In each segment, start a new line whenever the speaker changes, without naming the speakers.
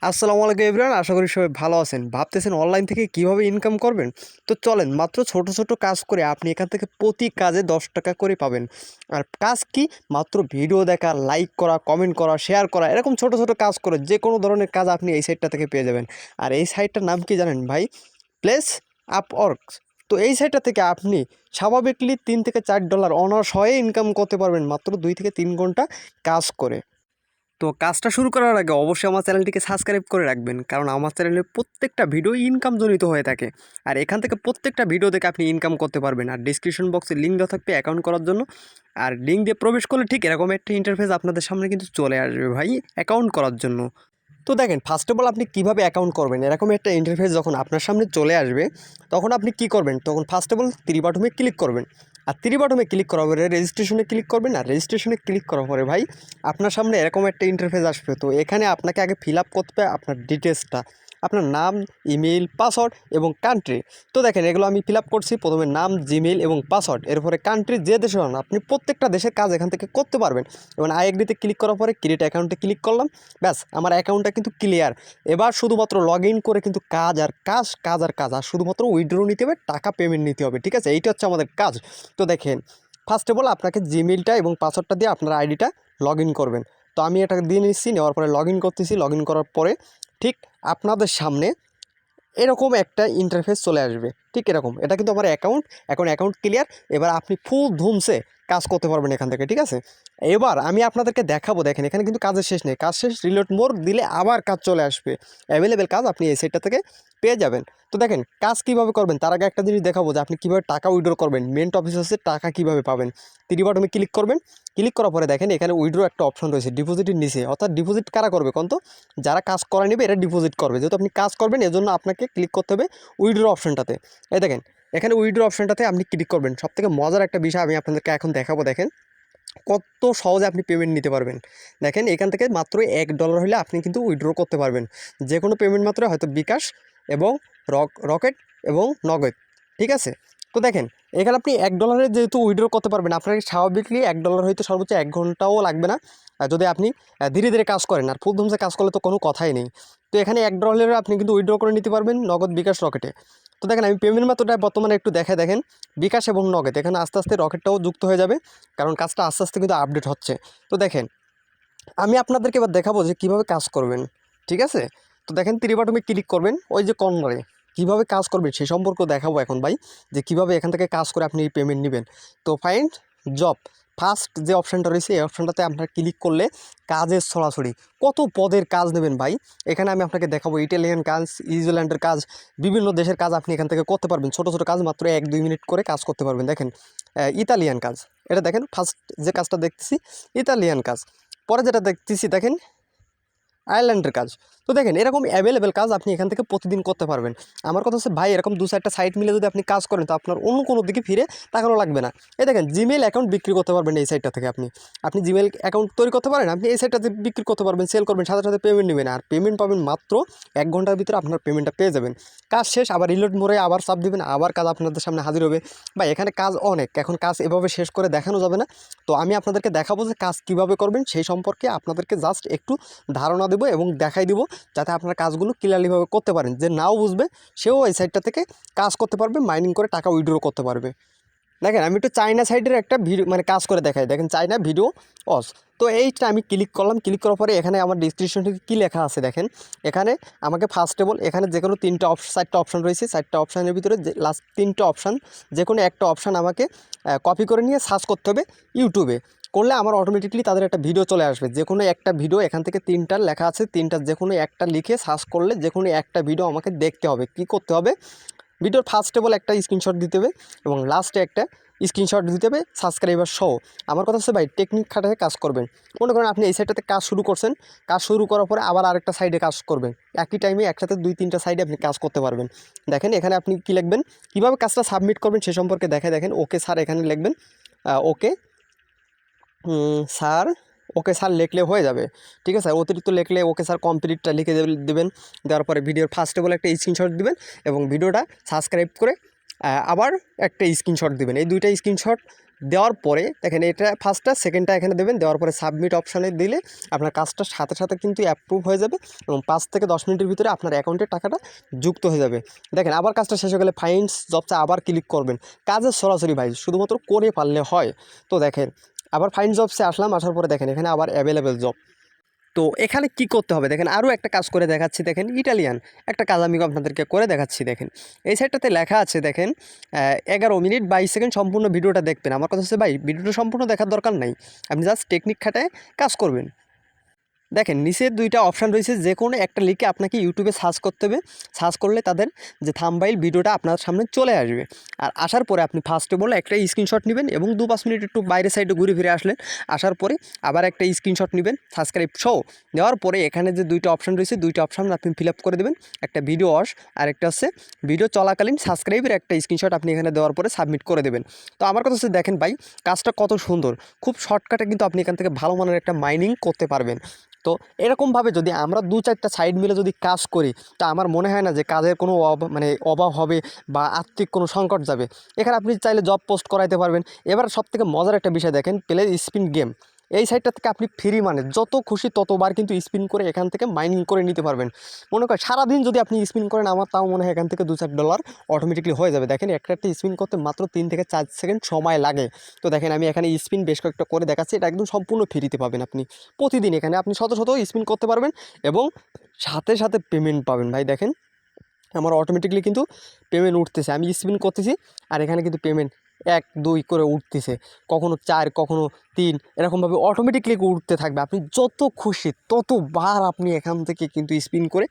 আসসালামু আলাইকুম এভরিওয়ান, আশা করি সবাই ভালো আছেন। ভাবতেছেন অনলাইন থেকে কীভাবে ইনকাম করবেন? তো চলেন, মাত্র ছোট ছোট কাজ করে আপনি এখান থেকে প্রতি কাজে দশ টাকা করে পাবেন। আর কাজ কি? মাত্র ভিডিও দেখা লাইক করা কমেন্ট করা শেয়ার করা, এরকম ছোট ছোট কাজ করে যে কোনো ধরনের কাজ আপনি এই সাইটটা থেকে পেয়ে যাবেন। আর এই সাইটটার নাম কি জানেন ভাই? প্লেস আপ ওয়ার্কস তো এই সাইটটা থেকে আপনি স্বাভাবিকলি তিন থেকে চার ডলার অনার্স হয়ে ইনকাম করতে পারবেন মাত্র দুই থেকে তিন ঘণ্টা কাজ করে। তো কাজটা শুরু করার আগে অবশ্যই আমার চ্যানেলটিকে সাবস্ক্রাইব করে রাখবেন, কারণ আমার চ্যানেলে প্রত্যেকটা ভিডিও ইনকাম জনিত হয়ে থাকে। আর এখান থেকে প্রত্যেকটা ভিডিও দেখে আপনি ইনকাম করতে পারবেন। আর ডিসক্রিপশন বক্সে লিঙ্ক দেওয়া থাকবে অ্যাকাউন্ট করার জন্য। আর লিঙ্ক দিয়ে প্রবেশ করলে ঠিক এরকম একটা ইন্টারফেস আপনাদের সামনে কিন্তু চলে আসবে ভাই অ্যাকাউন্ট করার জন্য। তো দেখেন ফার্স্ট অফ অল আপনি কীভাবে অ্যাকাউন্ট করবেন? এরকম একটা ইন্টারফেস যখন আপনার সামনে চলে আসবে, তখন আপনি কি করবেন? তখন ফার্স্ট অফ অল ত্রি বাটমে ক্লিক করবেন। আর ত্রি বাটমে ক্লিক করার পরে রেজিস্ট্রেশনে ক্লিক করবেন আর রেজিস্ট্রেশনে ক্লিক করার পরে ভাই, আপনার সামনে এরকম একটা ইন্টারফেস আসবে। তো এখানে আপনাকে আগে ফিল আপ করতে হবে আপনার ডিটেলসটা আপনার নাম ইমেল পাসওয়ার্ড এবং কান্ট্রি তো দেখেন, এগুলো আমি ফিল আপ করছি। প্রথমে নাম জিমেল এবং পাসওয়ার্ড এরপরে কান্ট্রি যে দেশে হন, আপনি প্রত্যেকটা দেশের কাজ এখান থেকে করতে পারবেন। এবং আইএডিতে ক্লিক করার পরে ক্রিয়েট অ্যাকাউন্টে ক্লিক করলাম। ব্যাস, আমার অ্যাকাউন্টটা কিন্তু ক্লিয়ার এবার শুধুমাত্র লগ ইন করে কিন্তু কাজ আর কাজ কাজ আর কাজ। আর শুধুমাত্র উইড্রো নিতে হবে, টাকা পেমেন্ট নিতে হবে। ঠিক আছে? এইটা হচ্ছে আমাদের কাজ। তো দেখেন ফার্স্ট অফ অল আপনাকে জিমেলটা এবং পাসওয়ার্ডটা দিয়ে আপনার আইডিটা লগ করবেন। তো আমি এটা দিয়ে নিচ্ছি, নেওয়ার পরে লগ করতেছি লগ করার পরে ঠিক আপনাদের সামনে এরকম একটা ইন্টারফেস চলে আসবে। ঠিক এরকম, এটা কিন্তু আমার অ্যাকাউন্ট এখন অ্যাকাউন্ট ক্লিয়ার এবার আপনি ফুল ধুমসে কাজ করতে পারবেন এখান থেকে, ঠিক আছে? এবার আমি আপনাদেরকে দেখাবো, দেখেন এখানে কিন্তু কাজের শেষ নেই। কাজ শেষ রিলোড মোর দিলে আবার কাজ চলে আসবে। অ্যাভেলেবেল কাজ আপনি এই সাইটটা থেকে পেয়ে যাবেন। তো দেখেন, কাজ কীভাবে করবেন? তার আগে একটা জিনিস দেখাবো যে আপনি কীভাবে টাকা উইড্রো করবেন। মেন্ট অফিসে টাকা কীভাবে পাবেন। তিরি বাটমে ক্লিক করবেন। ক্লিক করার পরে দেখেন, এখানে উইড্রো একটা অপশন রয়েছে ডিপোজিটের নিচে। অর্থাৎ ডিপোজিট কারা করবে কোন তো? যারা কাজ করা নেবে, এরা ডিপোজিট করবে। যেহেতু আপনি কাজ করবেন, এজন্য আপনাকে ক্লিক করতে হবে উইড্রো অপশনটাতে এই দেখেন, এখানে উইড্রো অপশনটাতে আপনি ক্লিক করবেন। সব থেকে মজার একটা বিষয় আমি আপনাদেরকে এখন দেখাবো, দেখেন। কত সহজে আপনি পেমেন্ট নিতে পারবেন। দেখেন, এখান থেকে মাত্র এক ডলার হলে আপনি কিন্তু উইড্রো করতে পারবেন। যে কোনো পেমেন্ট মাত্র হয়তো বিকাশ এবং রক রকেট এবং নগদ, ঠিক আছে? তো দেখেন, এখানে আপনি এক ডলারের যেহেতু উইড্রো করতে পারবেন, আপনার স্বাভাবিকলি এক ডলার হয়তো সর্বোচ্চ এক ঘন্টাও লাগবে না। যদি আপনি ধীরে ধীরে কাজ করেন, আর ফুল ধুমসে কাজ করলে তো কোনো কথাই নেই। তো এখানে এক ডলারের আপনি কিন্তু উইড্রো করে নিতে পারবেন নগদ বিকাশ রকেটে তো দেখেন, আমি পেমেন্ট মাত্রটা বর্তমানে একটু দেখে দেখেন, বিকাশ এবং নগদ। এখানে আস্তে আস্তে রকেটটাও যুক্ত হয়ে যাবে, কারণ কাজটা আস্তে আস্তে কিন্তু আপডেট হচ্ছে। তো দেখেন, আমি আপনাদেরকে এবার দেখাবো যে কীভাবে কাজ করবেন, ঠিক আছে? তো দেখেন ত্রিবাটমে ক্লিক করবেন, ওই যে কর্নারে কীভাবে কাজ করবেন সেই সম্পর্কে দেখাবো এখন ভাই, যে কীভাবে এখান থেকে কাজ করে আপনি পেমেন্ট নেবেন। তো ফাইন্ড জব ফার্স্ট যে অপশানটা রয়েছে, এই অপশানটাতে আপনার ক্লিক করলে কাজের সরাসরি কত পদের কাজ নেবেন ভাই? এখানে আমি আপনাকে দেখাবো ইটালিয়ান কাজ নিউজিল্যান্ডের কাজ, বিভিন্ন দেশের কাজ আপনি এখান থেকে করতে পারবেন। ছোটো ছোটো কাজ মাত্র এক, দুই মিনিট করে কাজ করতে পারবেন। দেখেন ইতালিয়ান কাজ। এটা দেখেন ফার্স্ট যে কাজটা দেখতেছি ইতালিয়ান কাজ। পরে যেটা দেখতেছি, দেখেন আয়ারল্যান্ডের কাজ। তো দেখেন, এরকম অ্যাভেলেবেল কাজ আপনি এখান থেকে প্রতিদিন করতে পারবেন। আমার কথা হচ্ছে, ভাই, এরকম দু চারটা সাইট মিলে যদি আপনি কাজ করেন, তো আপনার অন্য কোনো দিকে ফিরে তাকানো লাগবে না। এই দেখেন জিমেল অ্যাকাউন্ট বিক্রি করতে পারবেন এই সাইটটা থেকে আপনি। আপনি জিমেল অ্যাকাউন্ট তৈরি করতে পারেন, আপনি এই সাইটটাতে বিক্রি করতে পারবেন সেল করবেন, সাথে সাথে পেমেন্ট নেবেন, আর পেমেন্ট পাবেন মাত্র এক ঘণ্টার ভিতরে আপনার পেমেন্টটা পেয়ে যাবেন। কাজ শেষ, আবার রিলোড মোড়ে আবার চাপ দিবেন, আবার কাজ আপনাদের সামনে হাজির হবে। বা এখানে কাজ অনেক, এখন কাজ এভাবে শেষ করে দেখানো যাবে না। তো আমি আপনাদেরকে দেখাবো যে কাজ কীভাবে করবেন, সেই সম্পর্কে আপনাদেরকে জাস্ট একটু ধারণা দেবো এবং দেখাই দিব। যাতে আপনার কাজগুলো ক্লিয়ারলিভাবে করতে পারেন। যে নাও বুঝবে, সেও এই সাইডটা থেকে কাজ করতে পারবে মাইনিং করে টাকা উইড্রো করতে পারবে। দেখেন, আমি একটু চাইনা সাইডের একটা ভিডিও মানে কাজ করে দেখাই। দেখেন চাইনা ভিডিও অস তো এইটা আমি ক্লিক করলাম। ক্লিক করার পরে এখানে আমার ডিসক্রিপশন থেকে কী লেখা আছে দেখেন। এখানে আমাকে ফার্স্ট অফ এখানে যে কোনো তিনটা অপশন চারটা অপশান রয়েছে। চারটা অপশানের ভিতরে যে লাস্ট তিনটা অপশান যে কোনো একটা অপশান আমাকে কপি করে নিয়ে সার্চ করতে হবে ইউটিউবে করলে আমার অটোমেটিকলি তাদের একটা ভিডিও চলে আসবে। যে কোনো একটা ভিডিও এখান থেকে তিনটার লেখা আছে তিনটার যে কোনো একটা লিখে সার্চ করলে যে কোনো একটা ভিডিও আমাকে দেখতে হবে। কি করতে হবে? ভিডিওর ফার্স্টে অল একটা স্ক্রিনশট দিতে হবে এবং লাস্টে একটা স্ক্রিনশট দিতে হবে সাবস্ক্রাইবার সহ। আমার কথা হচ্ছে ভাই টেকনিক খাটাতে কাজ করবেন। মনে করেন আপনি এই সাইডটাতে কাজ শুরু করছেন, কাজ শুরু করার পরে আবার আরেকটা সাইডে কাজ করবেন। একই টাইমে একসাথে দুই, তিনটা সাইডে আপনি কাজ করতে পারবেন। দেখেন এখানে আপনি কী লিখবেন? কীভাবে কাজটা সাবমিট করবেন সে সম্পর্কে দেখে দেখেন। ওকে স্যার এখানে লিখবেন। ওকে স্যার, ওকে স্যার লিখলে হয়ে যাবে। ঠিক আছে? অতিরিক্ত লিখলে ওকে স্যার কমপ্লিটটা লিখে দেবে- দেবেন। দেওয়ার পরে ভিডিওর ফার্স্টে বলে একটা স্ক্রিনশট দিবেন এবং ভিডিওটা সাবস্ক্রাইব করে আবার একটা স্ক্রিনশট দিবেন। এই দুইটা স্ক্রিনশট দেওয়ার পরে, দেখেন এটা ফার্স্টটা সেকেন্ডটা এখানে দেবেন। দেওয়ার পরে সাবমিট অপশানে দিলে আপনার কাজটার সাথে সাথে কিন্তু অ্যাপ্রুভ হয়ে যাবে এবং পাঁচ থেকে দশ মিনিটের ভিতরে আপনার অ্যাকাউন্টে টাকাটা যুক্ত হয়ে যাবে। দেখেন, আবার কাজটা শেষ হয়ে গেলে ফাইন্স জবসে আবার ক্লিক করবেন। কাজের সরাসরি ভাই, শুধুমাত্র করে পারলে হয়। তো দেখেন আবার ফাইন জবসে আসলাম, আসার পরে দেখেন এখানে আবার অ্যাভেলেবেল জব তো এখানে কি করতে হবে? দেখেন আরও একটা কাজ করে দেখাচ্ছি, দেখেন ইটালিয়ান একটা কাজ আমি আপনাদেরকে করে দেখাচ্ছি, দেখেন। এই সাইডটাতে লেখা আছে, দেখেন এগারো মিনিট বাইশ সেকেন্ড সম্পূর্ণ ভিডিওটা দেখবেন। আমার কথা হচ্ছে, ভাই, ভিডিওটা সম্পূর্ণ দেখার দরকার নাই। আপনি জাস্ট টেকনিক খাটায় কাজ করবেন। দেখেন, নিচের দুইটা অপশান রয়েছে যে কোনো একটা লিখে আপনাকে ইউটিউবে সার্চ করতে হবে। সার্চ করলে তাদের যে থাম্বাইল ভিডিওটা আপনার সামনে চলে আসবে। আর আসার পরে আপনি ফার্স্টে বলে একটা স্ক্রিনশট নেবেন এবং দু পাঁচ মিনিট একটু বাইরে সাইডে ঘুরে ফিরে আসলেন। আসার পরে আবার একটা স্ক্রিনশট নেবেন সাবস্ক্রাইব শো দেওয়ার পরে এখানে যে দুইটা অপশান রয়েছে, দুইটা অপশান আপনি ফিল আপ করে দেবেন। একটা ভিডিও অস আর একটা হচ্ছে ভিডিও চলাকালীন সাবস্ক্রাইবের একটা স্ক্রিনশট আপনি এখানে দেওয়ার পরে সাবমিট করে দেবেন। তো আমার কথা হচ্ছে, দেখেন ভাই, কাজটা কত সুন্দর। খুব শর্টকাটে কিন্তু আপনি এখান থেকে ভালো মানের একটা মাইনিং করতে পারবেন। তো এরকমভাবে যদি আমরা দু চারটা সাইড মিলে যদি কাজ করি, তা আমার মনে হয় না যে কাজের কোনো মানে অভাব হবে বা আর্থিক কোনো সংকট যাবে। এখানে আপনি চাইলে জব পোস্ট করাইতে পারবেন। এবার সবথেকে মজার একটা বিষয় দেখেন, প্লে স্পিন গেম। এই সাইডটা থেকে আপনি ফ্রি মানে যত খুশি ততবার কিন্তু স্পিন করে এখান থেকে মাইনিং করে নিতে পারবেন। মনে করেন সারাদিন যদি আপনি স্পিন করেন, আমার তাও মনে হয় এখান থেকে দু চার ডলার অটোমেটিকলি হয়ে যাবে। দেখেন একটা একটা স্পিন করতে মাত্র তিন থেকে চার সেকেন্ড সময় লাগে। তো দেখেন আমি এখানে স্পিন বেশ কয়েকটা করে দেখাচ্ছি, এটা একদম সম্পূর্ণ ফ্রিতে পাবেন আপনি। প্রতিদিন এখানে আপনি শত শত স্পিন করতে পারবেন এবং সাথে সাথে পেমেন্ট পাবেন। ভাই দেখেন, আমার অটোমেটিকলি কিন্তু পেমেন্ট উঠতেছে। আমি স্পিন করতেছি আর এখানে কিন্তু পেমেন্ট এক, দুই করে উঠতেছে। কখনো চার, কখনো তিন, এরকমভাবে অটোমেটিকলি উঠতে থাকবে। আপনি যত খুশি ততবার আপনি এখান থেকে কিন্তু স্পিন করে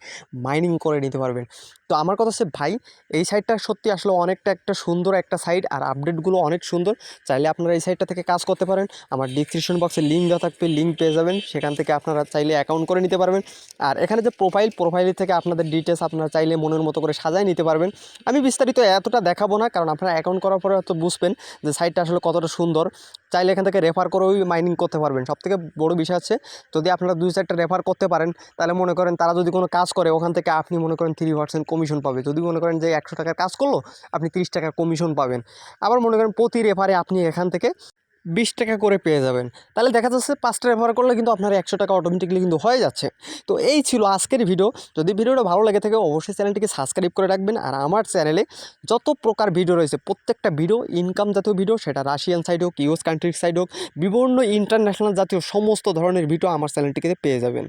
মাইনিং করে নিতে পারবেন। তো আমার কথা হচ্ছে ভাই, এই সাইডটা সত্যি আসলে অনেকটা একটা সুন্দর একটা সাইট আর আপডেটগুলো অনেক সুন্দর। চাইলে আপনারা এই সাইটটা থেকে কাজ করতে পারেন। আমার ডিসক্রিপশন বক্সে লিঙ্ক দেওয়া থাকবে লিঙ্ক পেয়ে যাবেন। সেখান থেকে আপনারা চাইলে অ্যাকাউন্ট করে নিতে পারবেন। আর এখানে যে প্রোফাইল প্রোফাইলের থেকে আপনাদের ডিটেলস আপনারা চাইলে মনের মতো করে সাজায় নিতে পারবেন। আমি বিস্তারিত এতটা দেখাবো না, কারণ আপনারা অ্যাকাউন্ট করার পরে হয়তো বুঝবেন যে সাইটটা আসলে কতটা সুন্দর। চাইলে এখান থেকে রেফার করেও মাইনিং করতে পারবেন। সব থেকে বড় বিষয় আছে যদি আপনারা দুই সাইডটা রেফার করতে পারেন, তাহলে মনে করেন তারা যদি কোনো কাজ করে, ওখান থেকে আপনি মনে করেন থ্রি পার্সেন্ট কমিশন পাবে। যদি মনে করেন যে একশো টাকার কাজ করল, আপনি তিরিশ টাকার কমিশন পাবেন। আবার মনে করেন প্রতি রেফারে আপনি এখান থেকে বিশ টাকা করে পেয়ে যাবেন। তাহলে দেখা যাচ্ছে পাঁচটা ব্যবহার করলে কিন্তু আপনার একশো টাকা অটোমেটিকলি কিন্তু হয়ে যাচ্ছে। তো এই ছিল আজকের ভিডিও যদি ভিডিওটা ভালো লেগে থাকে অবশ্যই চ্যানেলটিকে সাবস্ক্রাইব করে রাখবেন। আর আমার চ্যানেলে যত প্রকার ভিডিও রয়েছে, প্রত্যেকটা ভিডিও ইনকাম জাতীয় ভিডিও সেটা রাশিয়ান সাইড হোক ইউএস কান্ট্রির সাইড হোক, বিভিন্ন ইন্টারন্যাশনাল জাতীয় সমস্ত ধরনের ভিডিও আমার চ্যানেলটিকে পেয়ে যাবেন।